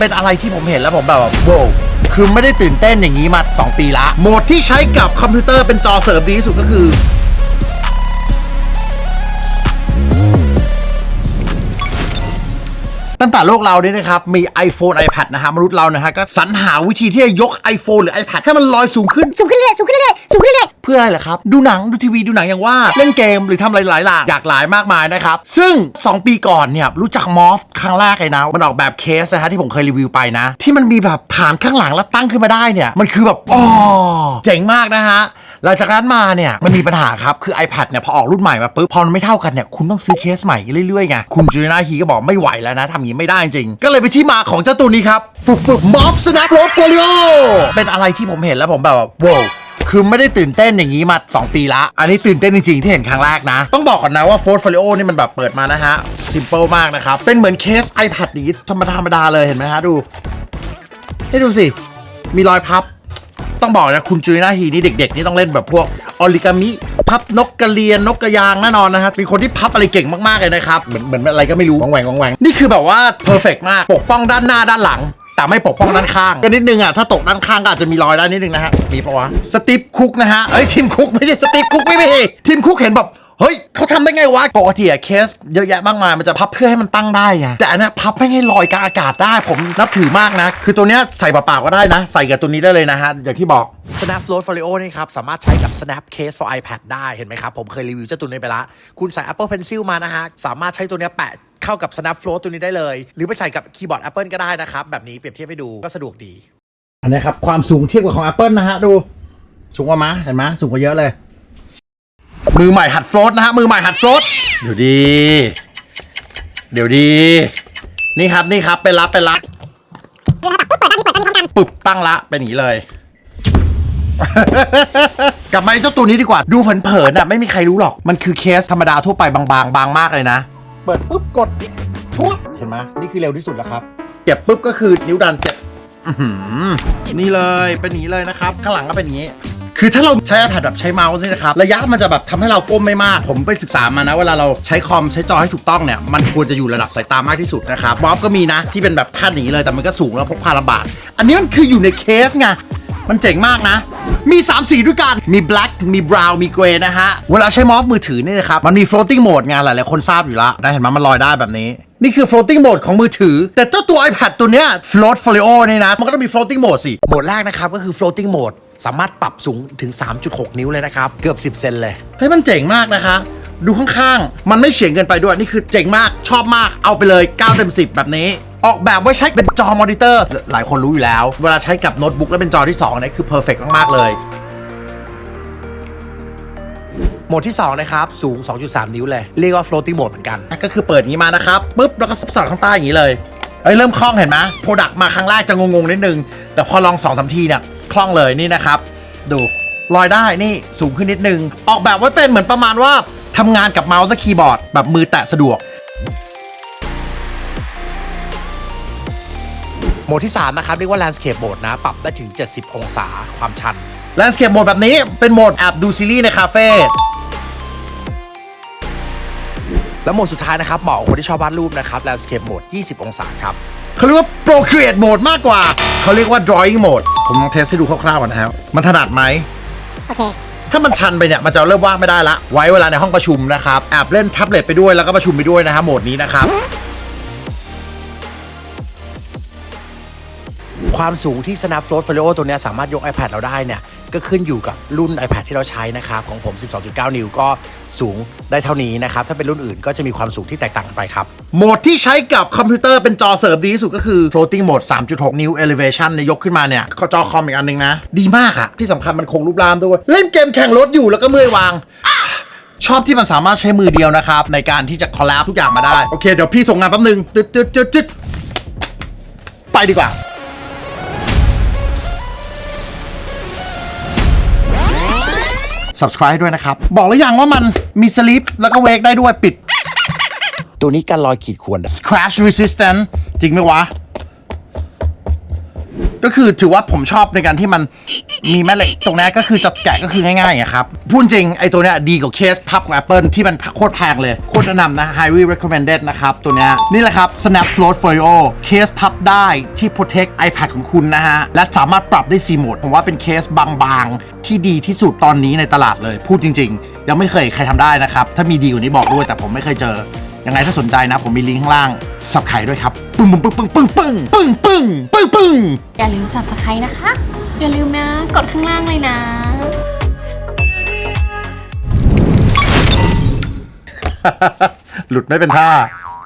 เป็นอะไรที่ผมเห็นแล้วผมแบบโว้วคือไม่ได้ตื่นเต้นอย่างนี้มา 2 ปีละ โหมดที่ใช้กับคอมพิวเตอร์เป็นจอเสริมดีที่สุดก็คือ ตั้งแต่โลกเราเนี่ยนะครับ มี iPhone iPad นะฮะมนุษย์เรานะฮะก็สรรหาวิธีที่จะยก iPhone หรือ iPad ให้มันลอยสูงขึ้น สูงขึ้นเรื่อยๆสูงขึ้นเรื่อยๆ เพื่ออะไรล่ะครับ ดูหนังดูทีวีดูหนังอย่างว่าเล่นเกมหรือทำอะไรหลายหลากอยากหลายมากมายนะครับ ซึ่ง 2 ปีก่อนเนี่ยรู้จักมอฟครั้งแรกเลยนะ มันออกแบบเคสนะฮะที่ผมเคยรีวิวไปนะ ที่มันมีแบบฐานข้างหลังแล้วตั้งขึ้นมาได้เนี่ยมันคือแบบอ๋อเจ๋งมากนะฮะหลังจากนั้นมาเนี่ยมันมีปัญหาครับคือ iPad เนี่ยพอออกรุ่นใหม่มาปุ๊บพอมันไม่เท่ากันเนี่ยคุณต้องซื้อเคสใหม่เรื่อยๆไงคุณจูเน่าฮีก็บอกไม่ไหวแล้วนะทำอย่างนี้ไม่ได้จริง ก็เลยไปที่มาของเจ้าตัวนี้ครับฝึกฝึกมอฟสแนปโรดโฟลิโอเป็นอะไรที่ผมเห็นแล้วผมแบบว้ว คือไม่ได้ตื่นเต้นอย่างนี้มา 2 ปีละ อันนี้ตื่นเต้นจริงๆ ที่เห็นครั้งแรกนะ ต้องบอกก่อนนะว่า Fold Folio นี่มันแบบเปิดมานะฮะซิมเ l ิลมากนะครับ เป็นเหมือนเคส iPad อย่างนี้ธรรมดาธรรมดาเลยเห็นไหมฮะดูให้ดูสิ มีรอยพับ ต้องบอกนะคุณจูน่าฮีนี่เด็กๆ นี่ต้องเล่นแบบพวกออริกามิพับนกกระเรียนนกกระยางแน่นอนนะฮะเป็นคนที่พับอะไรเก่งมากๆเลยนะครับเหมือนเหมือนอะไรก็ไม่รู้วงแหวงวงแหวงนี่คือแบบว่าเพอร์เฟกมากปกป้องด้านหน้าด้านหลัง แต่ไม่ปกป้องด้านข้าง ก็นิดนึงอะ ถ้าตกด้านข้างก็อาจจะมีรอยได้นิดนึงนะฮะ มีปะวะ สตีฟคุกนะฮะ เอ้ยทีมคุกไม่ใช่สตีฟคุกไม่มีทีมคุกเห็นแบบเฮ้ยเขาทำได้ไงวะปกติอะเคสเยอะแยะมากมายมันจะพับเพื่อให้มันตั้งได้ไงแต่อันนี้พับไม่ให้ลอยกลางอากาศได้ผมนับถือมากนะ คือตัวเนี้ยใส่เปล่าๆก็ได้นะ ใส่กับตัวนี้ได้เลยนะฮะ อย่างที่บอก Snap Float Folio นี่ครับ สามารถใช้กับ Snap Case for iPad ได้เห็นไหมครับ ผมเคยรีวิวเจ้าตัวนี้ไปละ คุณใส่ Apple Pencil มานะฮะ สามารถใช้ตัวเนี้ยแปะ เข้ากับ Snap Float ตัวนี้ได้เลย หรือไปใส่กับคีย์บอร์ด Apple ก็ได้นะครับ แบบนี้เปรียบเทียบให้ดูก็สะดวกดี อันนี้ครับ ความสูงเทียบกับของ Apple นะฮะดู สูงกว่ามาเห็นไหมสูงกว่าเยอะเลย มือใหม่หัดโฟลตนะฮะมือใหม่หัดโฟลตเดี๋ยวดี เดี๋ยวดี นี่ครับนี่ครับเป็นรับเป็นรับปึ๊บตั้งละเป็นอย่างนี้เลยกลับมาเจ้าตัวนี้ดีกว่าดูเผินๆอะไม่มีใครรู้หรอกมันคือเคสธรรมดาทั่วไปบางๆ บางมากเลยนะ เปิดปุ๊บกดทุบเห็นไหมนี่คือเร็วที่สุดแล้วครับเก็บปุ๊บก็คือนิ้วดันเก็บนี่เลยเป็นอย่างนี้เลยนะครับ ข้างหลังก็เป็นอย่างนี้คือถ้าเราใช้ iPad แบบใช้เมาส์นี่นะครับ ระยะมันจะแบบทำให้เราก้มไม่มาก ผมไปศึกษามานะ เวลาเราใช้คอมใช้จอให้ถูกต้องเนี่ย มันควรจะอยู่ระดับสายตามากที่สุดนะครับมอฟก็มีนะ ที่เป็นแบบขั้นอย่างนี้เลยแต่มันก็สูงแล้วพกพาลำบากอันนี้มันคืออยู่ในเคสไง มันเจ๋งมากนะ มี 3 สีด้วยกัน มี black มี brown มี gray นะฮะ เวลาใช้มอฟมือถือนี่นะครับ มันมี floating mode ไงหลาย ๆ คนทราบอยู่แล้วได้เห็นไหมมันลอยได้แบบนี้ นี่คือ floating mode ของมือถือ แต่เจ้าตัว iPad ตัวเนี้ย float folio นี่นะ มันก็ต้องมี floating mode สิ โหมดแรกนะครับก็คือ floating mode สามารถปรับสูงถึง 3.6 นิ้วเลยนะครับ เกือบ 10 เซนเลย เฮ้ย มันเจ๋งมากนะคะ ดูข้างๆ มันไม่เฉียงเกินไปด้วย นี่คือเจ๋งมาก ชอบมาก เอาไปเลย 9 เต็ม 10 แบบนี้ ออกแบบไว้ใช้เป็นจอมอนิเตอร์ หลายคนรู้อยู่แล้ว เวลาใช้กับโน้ตบุ๊กแล้วเป็นจอที่2เนี่ยคือเพอร์เฟกมาก ๆ เลยโหมดที่ 2 นะครับ สูง 2.3 นิ้วเลย เรียกว่า floating mode เหมือนกัน ก็คือเปิดงนี้มานะครับปุ๊บ แล้วก็สอดข้างใต้อย่างนี้เลย เอ้ย เริ่มคล่องเห็นไหมโปรดักมาครั้งแรกจะงง ๆ นิดนึง แต่พอลอง2อสทีเนี่ยคล่องเลยนี่นะครับ ดูลอยได้นี่สูงขึ้นนิดนึง ออกแบบไว้เป็นเหมือนประมาณว่าทำงานกับเมาส์และคีย์บอร์ด แบบมือแตะสะดวก โหมดที่ 3 นะครับ เรียกว่า Landscape Mode นะ ปรับได้ถึง 70 องศาความชัน Landscape Mode แบบนี้เป็นโหมดแอบดูซีรีส์ในคาเฟ่แล้วโหมดสุดท้ายนะครับเหมาะกับคนที่ชอบวาดรูปนะครับ Landscape Mode 20 องศาครับเขาเรียกว่า Procreate Mode มากกว่า เขาเรียกว่า Drawing Mode ผมลองเทสให้ดูคร่าวๆก่อนนะครับ มันถนัดไหมๆโอเคถ้ามันชันไปเนี่ย มันจะเริ่มว่างไม่ได้ละ ไว้เวลาในห้องประชุมนะครับแอบเล่นแท็บเล็ตไปด้วยแล้วก็ประชุมไปด้วยนะฮะโหมดนี้นะครับ ความสูงที่ Snap Float Folio ตัวนี้สามารถยก iPad เราได้เนี่ย ก็ขึ้นอยู่กับรุ่น iPad ที่เราใช้นะครับ ของผม 12.9 นิ้วก็สูงได้เท่านี้นะครับ ถ้าเป็นรุ่นอื่นก็จะมีความสูงที่แตกต่างกันไปครับ โหมดที่ใช้กับคอมพิวเตอร์เป็นจอเสริมดีที่สุดก็คือ floating mode 3.6 นิ้ว elevation เนี่ยยกขึ้นมาเนี่ยจอคอมอีกอันหนึงนะ ดีมากอะที่สำคัญมันคงรูปร่างด้วย เล่นเกมแข่งรถอยู่แล้วก็เมื่อยวางชอบที่มันสามารถใช้มือเดียวนะครับ ในการที่จะคอลลาบทุกอย่างมาได้ โอเค เดี๋ยวพี่ส่งงานแป๊บนึงจึ๊ดจึ๊ดจึ๊ดจึ๊ดไปดีกว่า subscribe ด้วยนะครับ บอกแล้วยังว่ามันมี sleep แล้วก็ wake ได้ด้วยปิด ตัวนี้กันรอยขีดข่วน crash resistant จริงไหมวะ ก็คือถือว่าผมชอบในการที่มันมีแม่เหล็กตรงนี้ก็คือจะแกะก็คือง่ายๆอะครับพูดจริงไอ้ตัวเนี้ยดีกว่าเคสพับของ Apple ที่มันโคตรแพงเลยโคตรแนะนำนะ highly recommended นะครับ ตัวเนี้ยนี่แหละครับ Snap Float Folio เคสพับได้ที่ protect iPad ของคุณนะฮะ และสามารถปรับได้4โหมดผมว่าเป็นเคสบางๆ ที่ดีที่สุดตอนนี้ในตลาดเลย พูดจริง ๆ ยังไม่เคยใครทำได้นะครับ ถ้ามีดีกว่านี้บอกด้วยแต่ผมไม่เคยเจอ ยังไงถ้าสนใจนะ ผมมีลิงก์ข้างล่างสับไข่ด้วยครับปึ้งปึ้งปึ้งปึ้งปึ้งปึ้งปึ้งปึ้งปึ้งปึ้งอย่าลืม subscribe นะคะ อย่าลืมนะ กดข้างล่างเลยนะ หลุดไม่เป็นท่า